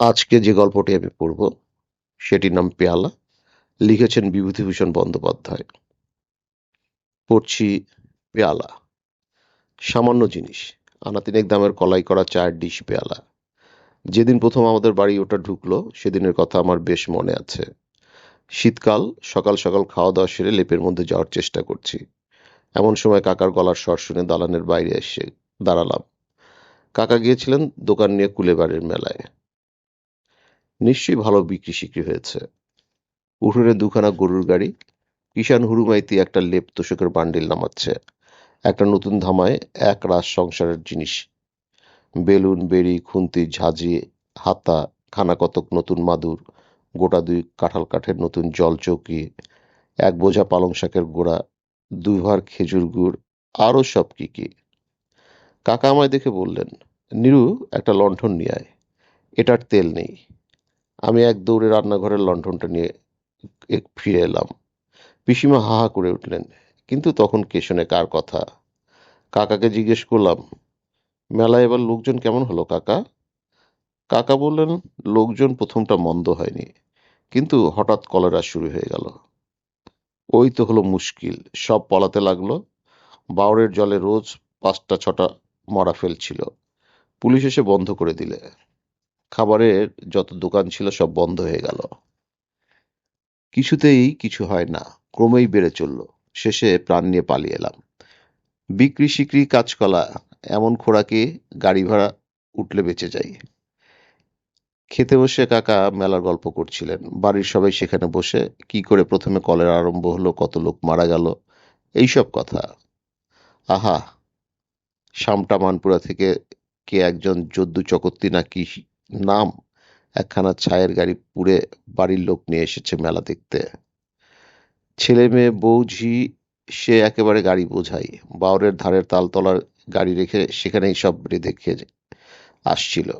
আজকে যে গল্পটি আমি পড়ব, সেটির নাম পেয়ালা, লিখেছেন বিভূতিভূষণ বন্দ্যোপাধ্যায়। পড়ছি পেয়ালা, সামান্য জিনিস আনা তিনেক দামের কলাই করা চায়ের ডিশ পেয়ালা। যেদিন প্রথম আমাদের বাড়ি ওটা ঢুকলো, সেদিনের কথা আমার বেশ মনে আছে। শীতকাল, সকাল সকাল খাওয়া দাওয়া সেরে লেপের মধ্যে যাওয়ার চেষ্টা করছি। এমন সময় কাকার গলার স্বর শুনে দালানের বাইরে এসে দাঁড়ালাম। কাকা গিয়েছিলেন দোকান নিয়ে কুলেবাড়ির মেলায়। নিশ্চয়ই ভালো বিক্রি সিক্রি হয়েছে। উঠোনে দুখানা গরুর গাড়ি কিষান হুরুমাইতি একটা লেপ তোষকের বান্ডিল নামাচ্ছে। একটা নতুন ধামায় এক রাস সংসারের জিনিস। বেলুন, বেড়ি, খুন্তি, ঝাঁঝি, হাতা খানা কতক নতুন মাদুর, গোটা দুই কাঁঠাল কাঠের নতুন জল চৌকি, এক বোঝা পালং শাকের গোড়া দুভার খেজুর গুড়, আরও সব কি কি। কাকা আমায় দেখে বললেন, নিরু, একটা লণ্ঠন নিয়ে আয়। এটার তেল নেই। আমি এক দৌড়ে রান্নাঘরের লণ্ঠনটা নিয়ে ফিরে এলাম। পিসিমা হা হা করে উঠলেন। কিন্তু তখন কে শোনে কার কথা? কাকাকে জিজ্ঞেস করলাম, মেলায় এবার লোকজন কেমন হলো কাকা? কাকা বললেন, লোকজন প্রথমটা মন্দ হয়নি, কিন্তু হঠাৎ কলেরা শুরু হয়ে গেল। ওই তো হলো মুশকিল, সব পলাতে লাগল। বাউরের জলে রোজ পাঁচটা ছটা মরা ফেলছিল। পুলিশ এসে বন্ধ করে দিলে। খাবারের যত দোকান ছিল সব বন্ধ হয়ে গেল। কিছুতেই কিছু হয় না, ক্রমেই বেড়ে চলল। শেষে প্রাণ নিয়ে পালিয়ে এলাম। বিক্রি সিক্রি কাজকলা, এমন খোরাকে গাড়ি ভাড়া উঠলে বেঁচে যাই। খেতে বসে কাকা মেলার গল্প করছিলেন। বাড়ির সবাই সেখানে বসে কি করে প্রথমে কলের আরম্ভ হলো, কত লোক মারা গেল, এইসব কথা। আহা শামটা মানপুরা থেকে কে একজন যদ্দু চকর্তি না কি নাম একখানা ছায়ের গাড়ি পুড়ে বাড়ির লোক নিয়ে এসেছে মেলা দেখতে। ছেলে মেয়ে, বউ, ঝি, সে একেবারে গাড়ি বোঝাই। বাউরের ধারের তালতলার গাড়ি রেখে সেখানেই সব রেঁধে খেয়ে আসছিল।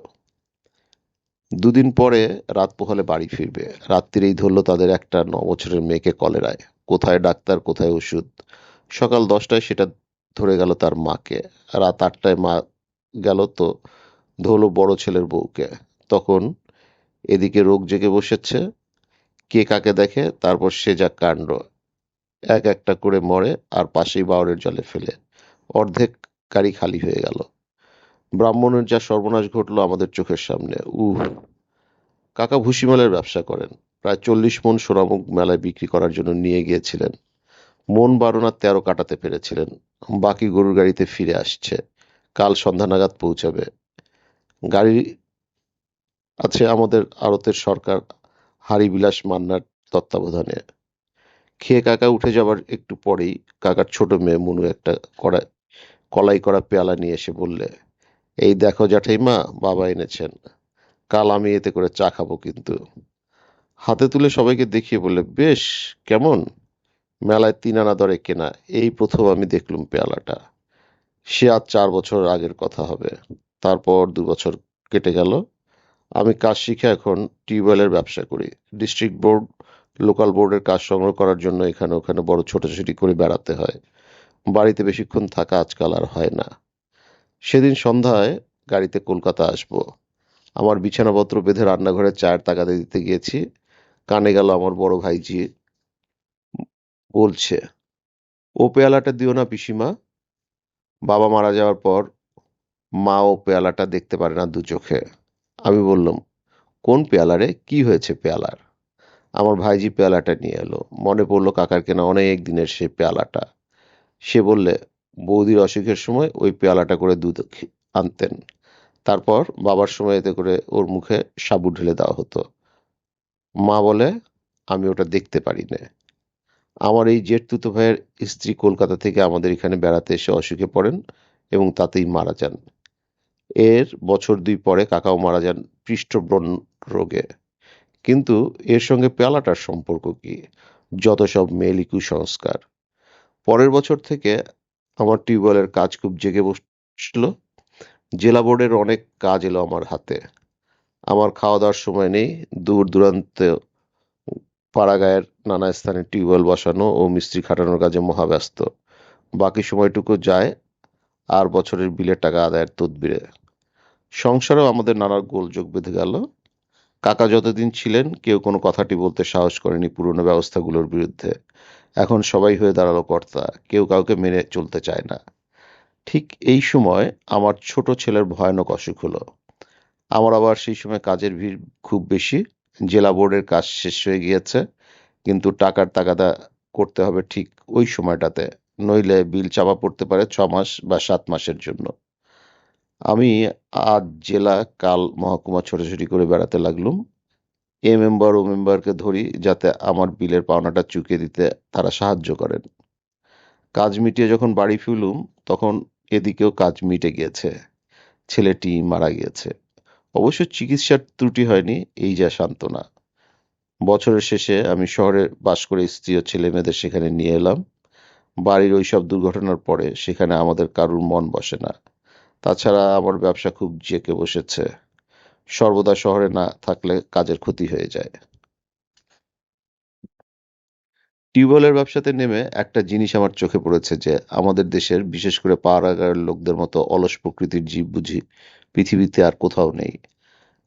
দুদিন পরে রাত পোহালে বাড়ি ফিরবে। রাত্রিরেই ধরলো তাদের একটা ন বছরের মেয়েকে কলেরায়। কোথায় ডাক্তার, কোথায় ওষুধ? সকাল দশটায় সেটা ধরে গেল তার মাকে। রাত আটটায় মা গেল তো ধরলো বড় ছেলের বউকে। তখন এদিকে রোগ জেগে বসেছে, কে কাকে দেখে, তারপর সে যা কাণ্ড। এক একটা করে মরে আর পাশেই বাউরের জলে ফেলে। অর্ধেক গাড়ি খালি হয়ে গেল। ব্রাহ্মণের যা সর্বনাশ ঘটলো আমাদের চোখের সামনে। উহ! কাকা ভুসিমালের ব্যবসা করেন। প্রায় চল্লিশ মন সোনামুখ মেলায় বিক্রি করার জন্য নিয়ে গিয়েছিলেন। মন বারো না তেরো কাটাতে পেরেছিলেন। বাকি গরুর গাড়িতে ফিরে আসছে। কাল সন্ধ্যা নাগাদ পৌঁছাবে। গাড়ি আছে আমাদের আড়তের সরকার হারিবিলাস মান্নার তত্ত্বাবধানে। খেয়ে কাকা উঠে যাবার একটু পরেই কাকার ছোট মেয়ে মনু একটা কড়া কলাই করা পেয়ালা নিয়ে এসে বললে, এই দেখো জ্যাঠাইমা, বাবা এনেছেন। কাল আমি এতে করে চা খাব কিন্তু। হাতে তুলে সবাইকে দেখিয়ে বললে, বেশ, কেমন? মেলায় তিন আনা দরে কেনা। এই প্রথম আমি দেখলুম পেয়ালাটা। সে আজ চার বছর আগের কথা হবে। তারপর দু বছর কেটে গেল। আমি কাজ শিখে এখন টিউবওয়েলের ব্যবসা করি। ডিস্ট্রিক্ট বোর্ড, লোকাল বোর্ডের কাজ সংগ্রহ করার জন্য এখানে ওখানে বড় ছোটাছুটি করে বেড়াতে হয়। বাড়িতে বেশিক্ষণ থাকা আজকাল আর হয় না। সেদিন সন্ধ্যায় গাড়িতে কলকাতা আসব। আমার বিছানাপত্র বেঁধে রান্নাঘরে চায়ের তাগাদে দিতে গিয়েছি। কানে গেল আমার বড় ভাইজি। বলছে, ও পেয়ালাটা দিও না পিসিমা। বাবা মারা যাওয়ার পর মা ও পেয়ালাটা দেখতে পারে না দু চোখে। আমি বললাম, কোন পেয়ালারে? কি হয়েছে পেয়ালার? আমার ভাইজি পেয়ালাটা নিয়ে এলো। মনে পড়ল কাকার কেনা অনেক দিনের সেই পেয়ালাটা। সে বললে, বৌদির অসুখের সময় ওই পেয়ালাটা করে দুধ আনতেন। তারপর বাবার সময় এতে করে ওর মুখে সাবু ঢেলে দেওয়া হতো। মা বলে, আমি ওটা দেখতে পারি না আমার এই জেঠতুতো ভাইয়ের স্ত্রী কলকাতা থেকে আমাদের এখানে বেড়াতে এসে অসুখে পড়েন এবং তাতেই মারা যান। এর বছর দুই পরে কাকাও মারা যান পৃষ্ঠব্রণ রোগে। কিন্তু এর সঙ্গে পেয়ালাটার সম্পর্ক কি? যত সব মেলি কুসংস্কার পরের বছর থেকে আমার টিউবওয়েলের কাজ খুব জেগে বসল। জেলা বোর্ডের অনেক কাজ এলো আমার হাতে। আমার খাওয়া দাওয়ার সময় নেই, দূর দূরান্তে পাড়াগায়ের নানা স্থানে টিউবওয়েল বসানো ও মিস্ত্রি খাটানোর কাজে মহাব্যস্ত। বাকি সময়টুকু যায় আর বছরের বিলের টাকা আদায়ের তদবিরে। সংসারেও আমাদের নানা গোলযোগ বেঁধে গেল। কাকা যতদিন ছিলেন, কেউ কোনো কথাটি বলতে সাহস করেনি পুরনো ব্যবস্থাগুলোর বিরুদ্ধে। এখন সবাই হয়ে দাঁড়াল কর্তা, কেউ কাউকে মেনে চলতে চায় না। ঠিক এই সময় আমার ছোট ছেলের ভয়ানক অসুখ হলো। আমার আবার সেই সময় কাজের ভিড় খুব বেশি, জেলা বোর্ডের কাজ শেষ হয়ে গিয়েছে, কিন্তু টাকার তাগাদা করতে হবে ঠিক ওই সময়টাতে, নইলে বিল চাপা পড়তে পারে ছ মাস বা সাত মাসের জন্য। আমি আজ জেলা, কাল মহকুমা ছোটাছুটি করে বেড়াতে লাগলুম। এ মেম্বার ও মেম্বারকে ধরি যাতে আমার বিলের পাওনাটা চুকিয়ে দিতে তারা সাহায্য করেন। কাজ মিটিয়ে যখন বাড়ি ফিরলুম, তখন এদিকেও কাজ মিটে গিয়েছে। ছেলেটি মারা গিয়েছে। অবশ্য চিকিৎসার ত্রুটি হয়নি, এই যা সান্ত্বনা। বছরের শেষে আমি শহরে বাস করে স্ত্রী ও ছেলে মেয়েদের সেখানে নিয়ে এলাম। বাড়ির ওই সব দুর্ঘটনার পরে সেখানে আমাদের কারুর মন বসে না। তাছাড়া আমার ব্যবসা খুব জেঁকে বসেছে। সর্বদা শহরে না থাকলে কাজের ক্ষতি হয়ে যায়। টিউবওয়েলের ব্যবসাতে নেমে একটা জিনিস আমার চোখে পড়েছে যে, আমাদের দেশের বিশেষ করে পাড়াগাঁয়ের লোকদের মতো অলস প্রকৃতির জীব বুঝি পৃথিবীতে আর কোথাও নেই।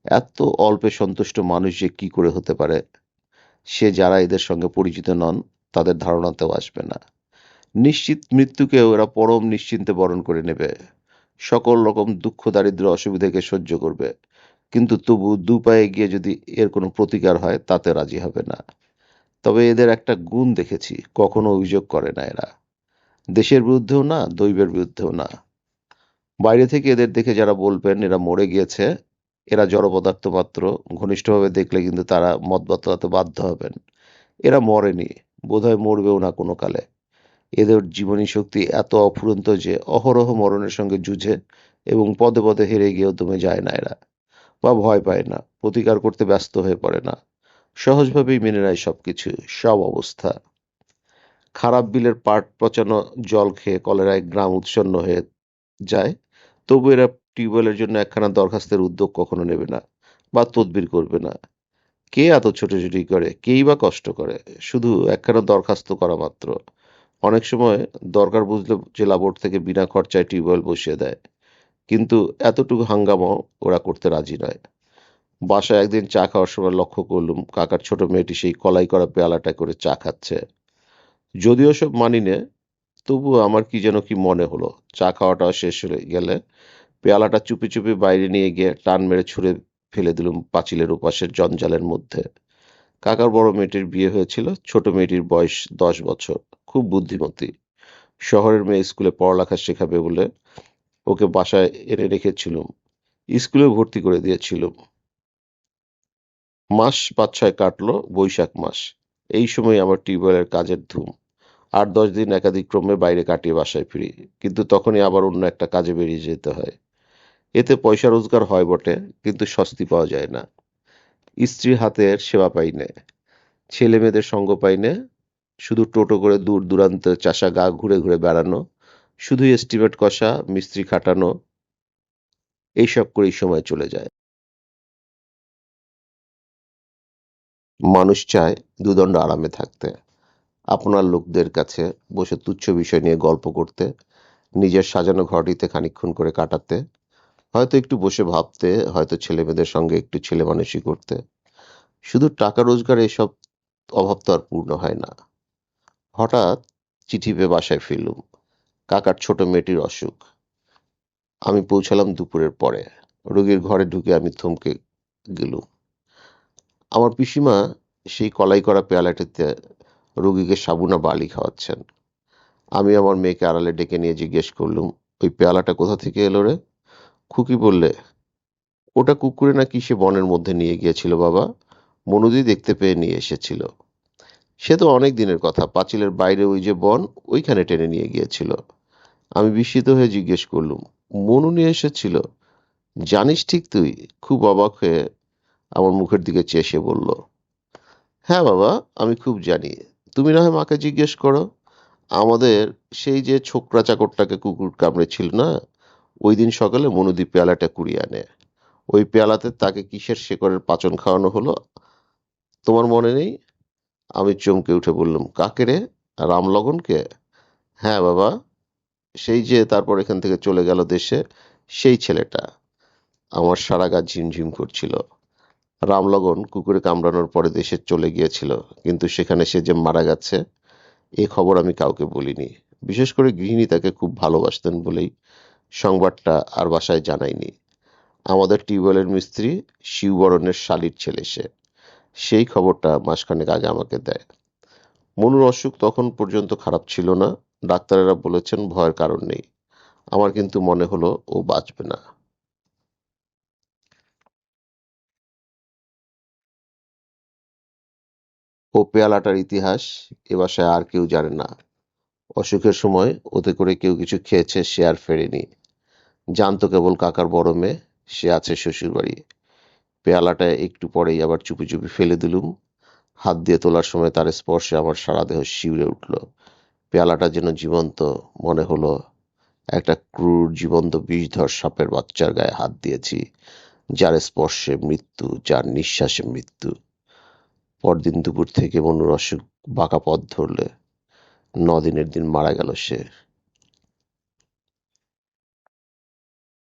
এত অল্পে সন্তুষ্ট মানুষ যে কি করে হতে পারে? সে যারা এদের সঙ্গে পরিচিত নন, তাদের ধারণাতেও আসবে না। নিশ্চিত মৃত্যুকেও এরা পরম নিশ্চিন্তে বরণ করে নেবে। সকল রকম দুঃখ দারিদ্র অসুবিধাকে সহ্য করবে। কিন্তু তবু দু পায়ে গিয়ে যদি এর কোনো প্রতিকার হয়, তাতে রাজি হবে না। তবে এদের একটা গুণ দেখেছি, কখনো অভিযোগ করে না এরা। দেশের বিরুদ্ধেও না, দৈবের বিরুদ্ধেও না। বাইরে থেকে এদের দেখে যারা বলবেন, এরা মরে গিয়েছে, এরা জড় পদার্থ মাত্র, ঘনিষ্ঠভাবে দেখলে কিন্তু তারা মত বাতলাতে বাধ্য হবেন। এরা মরেনি, বোধহয় মরবেও না কোনো কালে। এদের জীবনী শক্তি এত অফুরন্ত যে অহরহ মরণের সঙ্গে যুঝে এবং পদে পদে হেরে গিয়েও দমে যায় না এরা বা ভয় পায় না, প্রতিকার করতে ব্যস্ত হয়ে পড়ে না। সহজভাবেই মেনে নেয় সবকিছু, সব অবস্থা। খারাপ বিলের পাট পচানো জল খেয়ে কলেরায় গ্রাম উৎসন্ন হয়ে যায়, তবু এরা টিউবওয়েলের জন্য একখানা দরখাস্তের উদ্যোগ কখনো নেবে না বা তদবির করবে না। কে এত ছোটাছুটি করে, কেই বা কষ্ট করে? শুধু একখানা দরখাস্ত করা মাত্র। অনেক সময় দরকার বুঝলে জেলা বোর্ড থেকে বিনা খরচায় টিউবওয়েল বসিয়ে দেয়। কিন্তু এতটুকু হাঙ্গামা ওরা করতে রাজি নয়। বাসায় একদিন চা খাওয়ার সময় লক্ষ্য করলুম, কাকার ছোট মেয়েটি সেই কলাই করা পেয়ালাটা করে চা খাচ্ছে। যদিও সব মানি নে তবুও আমার কি যেন কি মনে হলো। চা খাওয়াটা শেষ হয়ে গেলে পেয়ালাটা চুপি চুপি বাইরে নিয়ে গিয়ে টান মেরে ছুঁড়ে ফেলে দিলুম পাঁচিলের উপাসের জঞ্জালের মধ্যে। কাকার বড় মেয়েটির বিয়ে হয়েছিল, ছোট মেয়েটির বয়স দশ বছর। খুব বুদ্ধিমতী। শহরের মেয়ে স্কুলে পড়ালেখা শেখাবে বলে ওকে বাসায় এনে রেখেছিলুম। স্কুলে ভর্তি করে দিয়েছিলুম। মাস পাঁচ ছয় কাটলো, বৈশাখ মাস। এই সময় আমার টিউবওয়েলের কাজের ধুম। আট দশ দিন একাধিক ক্রমে বাইরে কাটিয়ে বাসায় ফিরি, কিন্তু তখনই আবার অন্য একটা কাজে বেরিয়ে যেতে হয়। এতে পয়সা রোজগার হয় বটে, কিন্তু স্বস্তি পাওয়া যায় না। স্ত্রীর হাতের সেবা পাই নে, ছেলে মেয়েদের সঙ্গ পাই নে শুধু টোটো করে দূর দূরান্তে চাষা গা ঘুরে ঘুরে বেড়ানো শুধু এস্টিমেট কষা, মিস্ত্রি খাটানো, এইসব করেই সময় চলে যায়। মানুষ চায় দুদণ্ড আরামে থাকতে। আপনার লোকদের কাছে বসে তুচ্ছ বিষয় নিয়ে গল্প করতে, নিজের সাজানো ঘরটিতে খানিক্ষণ করে কাটাতে, হয়তো একটু বসে ভাবতে, হয়তো ছেলেমেয়েদের সঙ্গে একটু ছেলে মানুষই করতে। শুধু টাকা রোজগার এসব অভাব তো আর পূর্ণ হয় না। হঠাৎ চিঠি পেয়ে বাসায় ফিরলুম। কাকার ছোট মেয়েটির অসুখ। আমি পৌঁছালাম দুপুরের পরে। রোগীর ঘরে ঢুকে আমি থমকে গেলুম। আমার পিসিমা সেই কলাই করা পেয়ালাটিতে রোগীকে সাবুনা বালি খাওয়াচ্ছেন। আমি আমার মেয়েকে আড়ালে ডেকে নিয়ে জিজ্ঞেস করলুম, ওই পেয়ালাটা কোথা থেকে এলো রে? খুকি বললে, ওটা কুকুরে না কি সে বনের মধ্যে নিয়ে গিয়েছিল বাবা। মনুদি দেখতে পেয়ে নিয়ে এসেছিল। সে তো অনেক দিনের কথা। পাঁচিলের বাইরে ওই যে বন, ওইখানে টেনে নিয়ে গিয়েছিল। আমি বিস্মিত হয়ে জিজ্ঞেস করলুম, মনু নিয়ে এসেছিল? জানিস ঠিক তুই? খুব অবাক হয়ে আমার মুখের দিকে চেষে বলল হ্যাঁ বাবা, আমি খুব জানি। তুমি না হয় মাকে জিজ্ঞেস করো? আমাদের সেই যে ছোকরা চাকরটাকে কুকুর কামড়েছিল না, ওই দিন সকালে মনুদি পেয়ালাটা কুড়িয়ে আনে। ওই পেয়ালাতে তাকে কিসের শেকরের পাচন খাওয়ানো হলো? তোমার মনে নেই? আমি চমকে উঠে বললাম, কাকে রে? রামলগনকে? হ্যাঁ বাবা। সেই যে তারপর এখান থেকে চলে গেল দেশে, সেই ছেলেটা। আমার সারা গা ঝিমঝিম করছিল। রামলগন কুকুরে কামড়ানোর পরে দেশে চলে গিয়েছিল, কিন্তু সেখানে সে যে মারা গেছে, এ খবর আমি কাউকে বলিনি। বিশেষ করে গৃহিণী তাকে খুব ভালোবাসতেন বলেই সংবাদটা আর বাসায় জানাইনি। আমাদের টিউবওয়েলের মিস্ত্রি শিববরণের শালির ছেলে সে। সেই খবরটা মাসখানেক আগে আমাকে দেয়। মনুর অসুখ তখন পর্যন্ত খারাপ ছিল না। ডাক্তারেরা বলেছেন ভয়ের কারণ নেই। আমার কিন্তু মনে হলো ও বাঁচবে না। ও পেয়ালাটার ইতিহাস এ বাসায় আর কেউ জানে না। অসুখের সময় ওতে করে কেউ কিছু খেয়েছে সে আর ফেরেনি। জানতো কেবল কাকার বড় মেয়ে, সে আছে শ্বশুর বাড়ি পেয়ালাটা একটু পরেই আবার চুপি চুপি ফেলে দিলুম। হাত দিয়ে তোলার সময় তার স্পর্শে আমার সারা দেহ শিউরে উঠল। পেয়ালাটা যেন জীবন্ত মনে হলো, একটা ক্রুর জীবন্ত বিষধর সাপের বাচ্চার গায়ে হাত দিয়েছি, যার স্পর্শে মৃত্যু, যার নিঃশ্বাসে মৃত্যু। পরদিন দুপুর থেকে মনুর অসুখ বাঁকা পথ ধরলে। দিনের দিন মারা গেল সে।